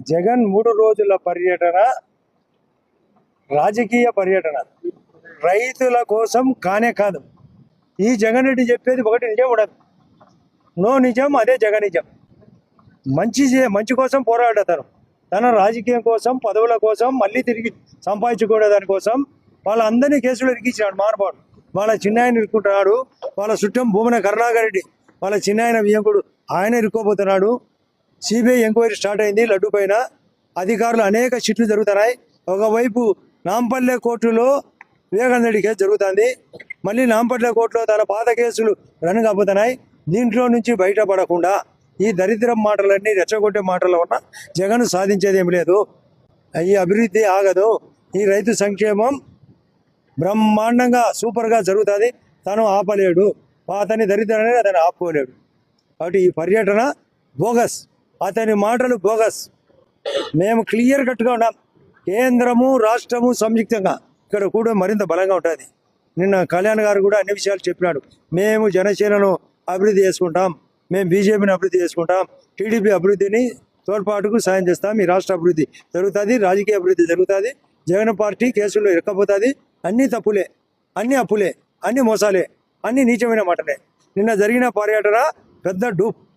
జగన్ మూడు రోజుల పర్యటన రాజకీయ పర్యటన. రైతుల కోసం కానే కాదు. ఈ జగన్ రెడ్డి చెప్పేది ఒకటి నిజం ఉండదు నో నిజం అదే జగన్ నిజం. మంచి మంచి కోసం పోరాడతారు. తన రాజకీయం కోసం పదవుల కోసం మళ్ళీ తిరిగి సంపాదించుకునే దానికోసం వాళ్ళందరినీ కేసులు ఇరికించినాడు మానవాడు వాళ్ళ చిన్నాయన ఇరుక్కుంటున్నాడు. వాళ్ళ చుట్టం భూమన కరుణాకర్ రెడ్డి. వాళ్ళ చిన్నాయన వియంకుడు ఆయన ఇరుక్కోబోతున్నాడు. సిబిఐ ఎంక్వైరీ స్టార్ట్ అయింది. లడ్డు పైన అధికారులు అనేక షిట్లు జరుగుతున్నాయి. ఒకవైపు నాంపల్లె కోర్టులో వివేకానంద రెడ్డి కేసు జరుగుతుంది. మళ్ళీ నాంపల్లె కోర్టులో తన పాత కేసులు రన్ కాబోతున్నాయి. దీంట్లో నుంచి బయటపడకుండా ఈ దరిద్రం మాటలన్నీ రెచ్చగొట్టే మాటల వల్ల జగన్ సాధించేది ఏమి లేదు. ఈ అభివృద్ధి ఆగదు. ఈ రైతు సంక్షేమం బ్రహ్మాండంగా సూపర్గా జరుగుతుంది. తను ఆపలేడు. అతని దరిద్రాన్ని అతను ఆపుకోలేడు. కాబట్టి ఈ పర్యటన బోగస్. అతని మాటలు బోగస్. మేము క్లియర్ కట్గా ఉన్నాం. కేంద్రము రాష్ట్రము సంయుక్తంగా. ఇక్కడ కూడా మరింత బలంగా ఉంటుంది. నిన్న కళ్యాణ్ గారు కూడా అన్ని విషయాలు చెప్పినాడు. మేము జనసేనను అభివృద్ధి చేసుకుంటాం. మేము బీజేపీని అభివృద్ధి చేసుకుంటాం. టీడీపీ అభివృద్ధిని తోడ్పాటుకు సాయం చేస్తాం. ఈ రాష్ట్ర అభివృద్ధి జరుగుతుంది. రాజకీయ అభివృద్ధి జరుగుతుంది. జగన్ పార్టీ కేసులు ఇరక్కపోతుంది. అన్నీ తప్పులే. అన్నీ అప్పులే. అన్నీ మోసాలే. అన్నీ నీచమైన మాటలే. నిన్న జరిగిన పర్యటన పెద్ద డూప్.